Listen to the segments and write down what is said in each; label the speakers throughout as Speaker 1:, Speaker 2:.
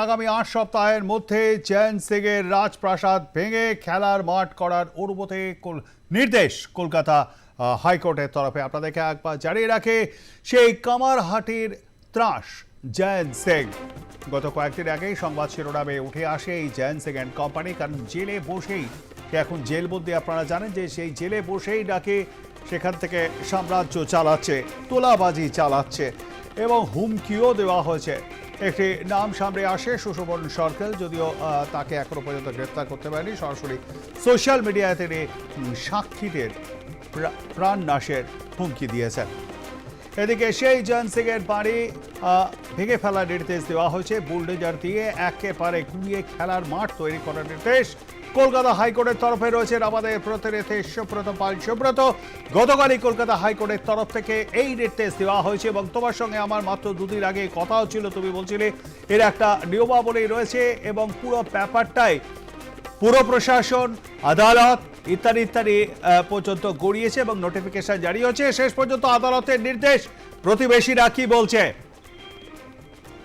Speaker 1: আগামী আট সপ্তাহের মধ্যে চ্যান সিংয়ের রাজপ্রাসাদ ভেঙে খেলার মাঠ করার অনুমতি নির্দেশ কলকাতা হাইকোর্টের তরফে। আপনাদেরকে একবার জানিয়ে রাখে, সেই কামারহাটির ত্রাস জয়ন সিং। গত কয়েকদিন আগেই সংবাদ শিরোনামে উঠে আসে এই জয়ন সিং অ্যান্ড কোম্পানি, কারণ জেলে বসেই এখন জেলবন্দি, আপনারা জানেন যে সেই জেলে বসেই ডাকে সেখান থেকে সাম্রাজ্য চালাচ্ছে, তোলাবাজি চালাচ্ছে এবং হুমকিও দেওয়া হয়েছে। একটি নাম সামনে আসে সুশোভন সরকার যদিও তাকে এখনও পর্যন্ত গ্রেপ্তার করতে পারেনি। সরাসরি সোশ্যাল মিডিয়ায় তিনি সাক্ষীদের প্রাণ নাশের হুমকি দিয়েছেন। এদিকে সেই জন সিং এর বাড়ি ভেঙে ফেলার নির্দেশ দেওয়া হয়েছে। বুলডোজার দিয়ে একেবারে গুঁড়িয়ে খেলার মাঠ তৈরি করার নির্দেশ কলকাতা হাইকোর্টের তরফে রয়েছেন আমাদের প্রতিনিধি সুব্রত পাল। সুব্রত, গতকালই কলকাতা হাইকোর্টের তরফ থেকে এই নির্দেশ দেওয়া হয়েছে এবং তোমার সঙ্গে আমার মাত্র দুদিন আগে কথাও ছিল, তুমি বলছিলে, এর একটা নিয়মাবলী রয়েছে এবং পুরো ব্যাপারটাই পুরো প্রশাসন, আদালত ইত্যাদি ইত্যাদি পর্যন্ত গড়িয়েছে এবং নোটিফিকেশন জারি হয়েছে। শেষ পর্যন্ত আদালতের নির্দেশ প্রতিবেশীরা কি বলছে?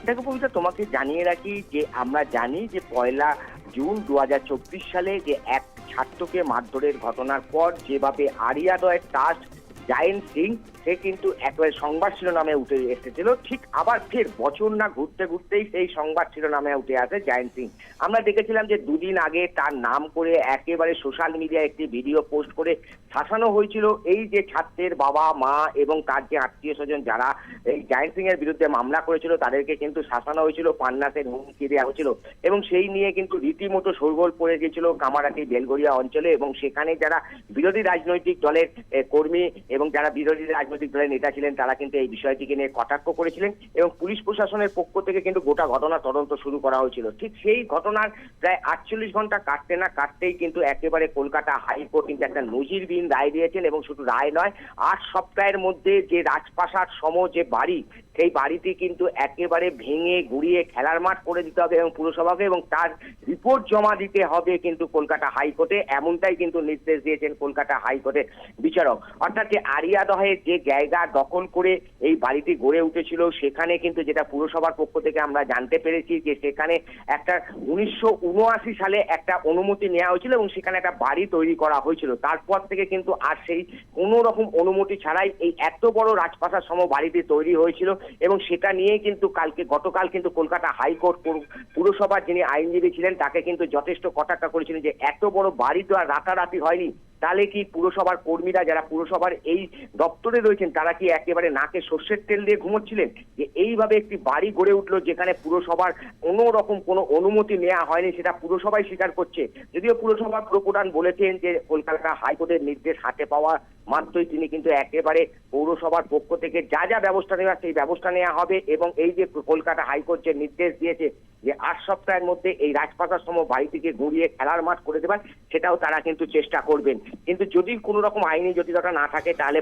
Speaker 2: দেখো পবিত্র, তোমাকে জানিয়ে রাখি যে আমরা জানি যে পয়লা জুন দু হাজার চব্বিশ সালে যে এক ছাত্রকে মারধরের ঘটনার পর যেভাবে আরিয়াদয়ের টাস্ট জায়েন্ট সিং সে কিন্তু একেবারে সংবাদ শিরোনামে উঠে এসেছিল। ঠিক আবার ফের বছর না ঘুরতে ঘুরতেই সেই সংবাদ শিরোনামে উঠে আসে জায়েন্ট সিং। আমরা দেখেছিলাম যে দুদিন আগে তার নাম করে একেবারে সোশ্যাল মিডিয়ায় একটি ভিডিও পোস্ট করে শাসানো হয়েছিল। এই যে ছাত্রের বাবা, মা এবং তার যে আত্মীয় স্বজন যারা এই জায়েন্ট সিং এর বিরুদ্ধে মামলা করেছিল, তাদেরকে কিন্তু শাসানো হয়েছিল, পান্নাসের হুমকি দেওয়া হয়েছিল এবং সেই নিয়ে কিন্তু রীতিমতো শোরগোল পড়ে গেছিল কামারাটি বেলগড়িয়া অঞ্চলে এবং সেখানে যারা বিরোধী রাজনৈতিক দলের কর্মী এবং যারা বিরোধী রাজনৈতিক দলের নেতা ছিলেন, তারা কিন্তু এই বিষয়টিকে নিয়ে কটাক্ষ করেছিলেন এবং পুলিশ প্রশাসনের পক্ষ থেকে কিন্তু গোটা ঘটনা তদন্ত শুরু করা হয়েছিল। ঠিক সেই ঘটনার প্রায় আটচল্লিশ ঘণ্টা কাটতে না কাটতেই কিন্তু একেবারে কলকাতা হাইকোর্ট কিন্তু একটা নজিরবিহীন রায় দিয়েছেন এবং শুধু রায় নয়, আট সপ্তাহের মধ্যে যে রাজপ্রাসাদ সম যে বাড়ি সেই বাড়িটি কিন্তু একেবারে ভেঙে গুড়িয়ে খেলার মাঠ করে দিতে হবে এবং পুরসভাকে এবং তার রিপোর্ট জমা দিতে হবে কিন্তু কলকাতা হাইকোর্টে। এমনটাই কিন্তু নির্দেশ দিয়েছেন কলকাতা হাইকোর্টের বিচারক। অর্থাৎ যে আরিয়াদহের যে জায়গা দখল করে এই বাড়িটি গড়ে উঠেছিল, সেখানে কিন্তু যেটা পুরসভার পক্ষ থেকে আমরা জানতে পেরেছি যে সেখানে একটা উনিশশো উনআশি সালে একটা অনুমতি নেওয়া হয়েছিল এবং সেখানে একটা বাড়ি তৈরি করা হয়েছিল। তারপর থেকে কিন্তু আর সেই কোনো রকম অনুমতি ছাড়াই এই এত বড় রাজপ্রাসাদ সম বাড়িটি তৈরি হয়েছিল। এবং সেটা নিয়ে কিন্তু কালকে, গতকাল কিন্তু কলকাতা হাইকোর্ট পুর- পুরসভার যিনি আইনজীবী ছিলেন, তাকে কিন্তু যথেষ্ট কটাক্ষ করেছিলেন যে এত বড় বাড়ি তো আর রাতারাতি হয়নি। তাহলে কি পুরসভার কর্মীরা যারা পুরসভার এই দপ্তরে রয়েছেন, তারা কি একেবারে নাকে সর্ষের তেল দিয়ে ঘুমোচ্ছিলেন? যে এইভাবে একটি বাড়ি গড়ে উঠল যেখানে পুরসভার কোনো রকম কোনো অনুমতি নেওয়া হয়নি, সেটা পুরসভাই স্বীকার করছে। যদিও পুরসভার প্রধান বলেছেন যে কলকাতা হাইকোর্টের নির্দেশ হাতে পাওয়া মাত্রই তিনি কিন্তু একেবারে পৌরসভার পক্ষ থেকে যা যা ব্যবস্থা নেওয়া সেই ব্যবস্থা নেওয়া হবে এবং এই যে কলকাতা হাইকোর্ট যে নির্দেশ দিয়েছে যে আট সপ্তাহের মধ্যে এই রাজপাতার সম বাড়িটিকে ঘুরিয়ে খেলার মাঠ করে দেবেন, সেটাও তারা কিন্তু চেষ্টা করবেন। কিন্তু যদি কোনো রকম আইনি জটিলতা না থাকে, তাহলে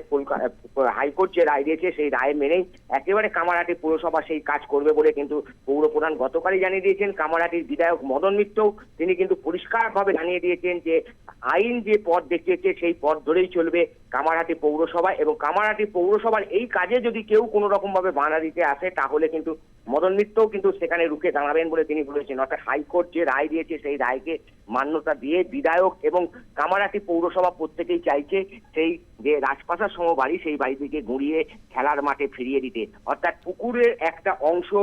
Speaker 2: হাইকোর্ট যে রায় দিয়েছে, সেই রায় মেনেই একেবারে কামারহাটি পুরসভা সেই কাজ করবে বলে কিন্তু পৌর প্রধান গতকালই জানিয়ে দিয়েছেন। কামারহাটির বিধায়ক মদন মিত্রও তিনি কিন্তু পরিষ্কারভাবে জানিয়ে দিয়েছেন যে, আইন যে পথ দেখিয়েছে, সেই পথ ধরেই চলবে কামারহাটি পৌরসভা এবং কামারহাটি পৌরসভার এই কাজে যদি কেউ কোনো রকম ভাবে বাধা দিতে আসে, তাহলে কিন্তু মদন মিত্রও কিন্তু সেখানে রুখে দাঁড়াবেন বলে তিনি বলেছেন। অর্থাৎ হাইকোর্ট যে রায় দিয়েছে, সেই রায়কে মান্যতা দিয়ে বিধায়ক এবং কামারাটি পৌরসভা প্রত্যেকেই চাইছে সেই যে রাজপাশার সম বাড়ি, সেই বাড়িটিকে গুঁড়িয়ে খেলার মাঠে ফিরিয়ে দিতে। অর্থাৎ পুকুরের একটা অংশ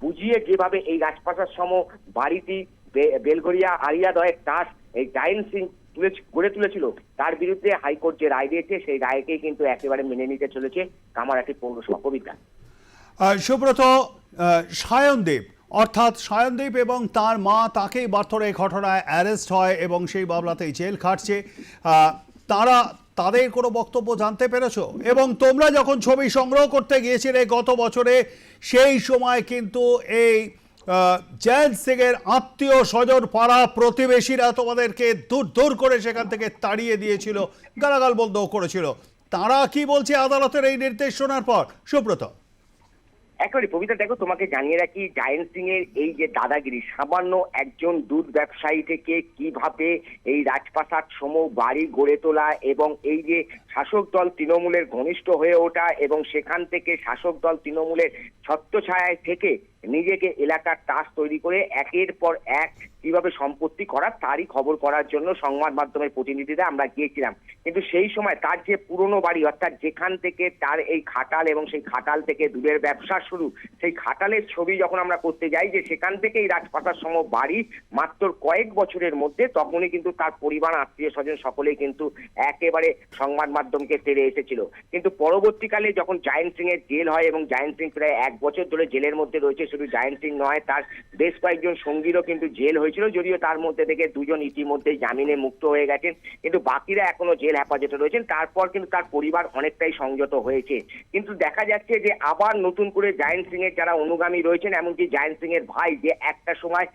Speaker 2: বুঝিয়ে যেভাবে এই রাজপাশার সম বাড়িটি বে- বেলগড়িয়া আরিয়াদয়ের দাস এই জায়েন্ট সিং তুলে গড়ে তুলেছিল, তার বিরুদ্ধে হাইকোর্ট যে রায় দিয়েছে, সেই রায়কেই কিন্তু একেবারে মেনে নিতে চলেছে কামারাটি পৌরসভা কবিতা।
Speaker 1: সুব্রত আহ, সায়নদীপ অর্থাৎ সায়নদীপ এবং তার মা তাকেই মারধর এই ঘটনায় অ্যারেস্ট হয় এবং সেই মামলাতেই জেল খাটছে। তারা তাদের কোনো বক্তব্য জানতে পেরেছ? এবং তোমরা যখন ছবি সংগ্রহ করতে গিয়েছিলে গত বছরে সেই সময় কিন্তু এই জয়ন্ত সিংয়ের আত্মীয় স্বজন পাড়া প্রতিবেশীরা তোমাদেরকে দূর দূর করে সেখান থেকে তাড়িয়ে দিয়েছিল গালাগাল বন্ধও করেছিল। তারা কি বলছে আদালতের এই নির্দেশ শোনার পর? সুব্রত।
Speaker 2: একেবারে পবিত্র দেখো তোমাকে জানিয়ে রাখি জায়েন্ট সিং এর এই যে দাদাগিরি, সামান্য একজন দুধ ব্যবসায়ী থেকে কীভাবে এই রাজপ্রাসাদ সম বাড়ি গড়ে তোলা এবং এই যে শাসক দল তৃণমূলের ঘনিষ্ঠ হয়ে ওঠা এবং সেখান থেকে শাসক দল তৃণমূলের ছত্রছায়ায় থেকে নিজেকে এলাকার টাস তৈরি করে একের পর এক কীভাবে সম্পত্তি করার তারই খবর করার জন্য সংবাদ মাধ্যমের প্রতিনিধিরা আমরা গিয়েছিলাম। কিন্তু সেই সময় তার যে পুরনো বাড়ি, অর্থাৎ যেখান থেকে তার এই খাটাল এবং সেই খাটাল থেকে দূরের ব্যবসা শুরু, সেই খাটালের ছবি যখন আমরা করতে যাই যে সেখান থেকে এই রাজপ্রাসাদ সম বাড়ি মাত্র কয়েক বছরের মধ্যে তখনই কিন্তু তার পরিবার, আত্মীয় স্বজন সকলেই কিন্তু একেবারে সংবাদ মাধ্যমকে তেড়ে এসেছিল। কিন্তু পরবর্তীকালে যখন জায়েন্ট সিং এর জেল হয় এবং জায়েন্ট সিং প্রায় এক বছর ধরে জেলের মধ্যে রয়েছে শুধু জায়েন্ট সিং নয়, তার বেশ কয়েকজন সঙ্গীরও কিন্তু জেল হয়েছিল, যদিও তার মধ্যে থেকে দুজন ইতিমধ্যেই জামিনে মুক্ত হয়ে গেছেন। কিন্তু বাকিরা এখনও জেল হেফাজতে রয়েছেন। তারপর কিন্তু তার পরিবার অনেকটাই সংযত হয়েছে। কিন্তু দেখা যাচ্ছে যে আবার নতুন করে জায়েন্ট সিং এর যারা অনুগামী রয়েছেন, এমনকি জায়েন্ট সিং এর ভাই যে একটা সময়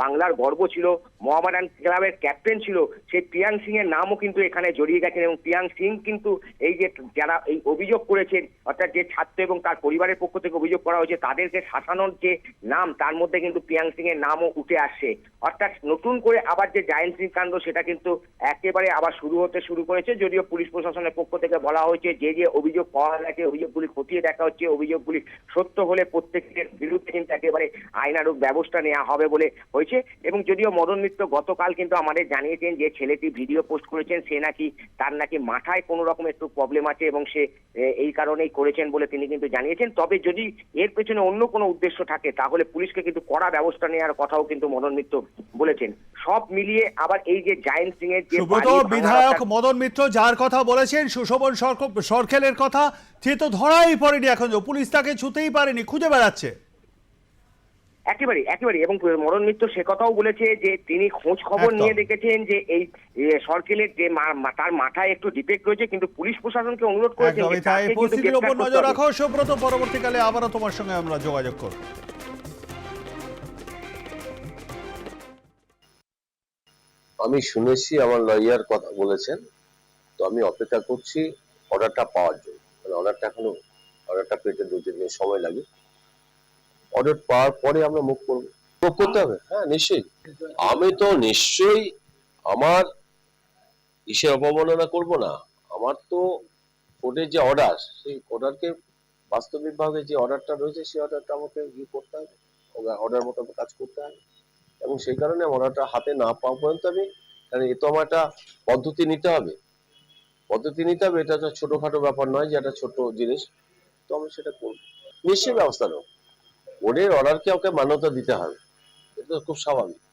Speaker 2: বাংলার গর্ব ছিল, মোহামেডান ক্লাবের ক্যাপ্টেন ছিল, সেই প্রিয়াং সিং এর নামও কিন্তু এখানে জড়িয়ে গেছেন এবং প্রিয়াং সিং কিন্তু এই যে যারা এই অভিযোগ করেছেন, অর্থাৎ যে ছাত্র এবং তার পরিবারের পক্ষ থেকে অভিযোগ করা হয়েছে, তাদেরকে শাসানোর যে নাম, তার মধ্যে কিন্তু প্রিয়াং সিং এর নামও উঠে আসছে। অর্থাৎ নতুন করে আবার যে জায়েন্ট সিং কাণ্ড, সেটা কিন্তু একেবারে আবার শুরু হতে শুরু করেছে। যদিও পুলিশ প্রশাসনের পক্ষ থেকে বলা হয়েছে, যে যে অভিযোগ পাওয়া গেছে, অভিযোগগুলি খতিয়ে দেখা হচ্ছে, অভিযোগগুলি সত্য হলে প্রত্যেকের বিরুদ্ধে কিন্তু একেবারে আইনানুগ ব্যবস্থা নেওয়া হবে বলে হয়েছে। এবং যদিও মদন মিত্র গতকাল কিন্তু আমাদের জানিয়েছেন যে ছেলেটি ভিডিও পোস্ট করেছেন, সে নাকি, তার নাকি মাথায় কোনো রকম একটু প্রবলেম আছে এবং সে এই কারণেই করেছেন বলে তিনি কিন্তু জানিয়েছেন। তবে যদি এর পেছনে অন্য কোনো উদ্দেশ্য থাকে তাহলে পুলিশকে কিন্তু কড়া ব্যবস্থা নেওয়ার কথাও কিন্তু মদন মিত্র বলেছেন। সব মিলিয়ে আবার এই যে জায়েন্ট সিং এর
Speaker 1: বিধায়ক মদন মিত্র যার কথা বলেছেন সুশোভন সরকেলের সরখেলের কথা সে তো ধরাই পড়েনি এখন পুলিশ তাকে ছুতেই পারেনি খুঁজে বেড়াচ্ছে।
Speaker 2: একেবারে একেবারে। এবং মরণ মিত্র সে কথাও বলেছে যে তিনি খোঁজ খবর নিয়ে দেখেছেন যে এই সরকেলের যে তার মাথায় একটু ডিফেক্ট রয়েছে কিন্তু পুলিশ প্রশাসনকে অনুরোধ করেছেন
Speaker 1: পরিস্থিতির উপর নজর রাখো। সুব্রত পরবর্তীকালে আবারও তোমার সঙ্গে আমরা যোগাযোগ করব।
Speaker 3: আমি শুনেছি আমার লয়ার কথা বলেছেন তো আমি অপেক্ষা করছি অর্ডারটা পাওয়ার জন্য। মানে অর্ডারটা এখনও অর্ডারটা পেতে দু তিন দিন সময় লাগে। অর্ডার পাওয়ার পরে আমরা মুখ করব। মুখ করতে হবে? হ্যাঁ নিশ্চয়ই। আমি তো নিশ্চয়ই আমার ইসে অবমাননা করব না। আমার তো কোর্টের যে অর্ডার সেই অর্ডারকে বাস্তবিকভাবে যে অর্ডারটা রয়েছে সেই অর্ডারটা আমাকে ইয়ে করতে হবে। অর্ডার মতো কাজ করতে হবে। এবং সেই কারণে অর্ডারটা হাতে না পাওয়া পর্যন্ত আমি কারণ এ তো আমার একটা পদ্ধতি নিতে হবে। পদ্ধতি নিতে হবে এটা একটা ছোটখাটো ব্যাপার নয় যে একটা ছোট জিনিস। তো আমি সেটা করব। নিশ্চয়ই ব্যবস্থা নেব। বোর্ডের অর্ডারকে ওকে মান্যতা দিতে হবে। এটা খুব স্বাভাবিক।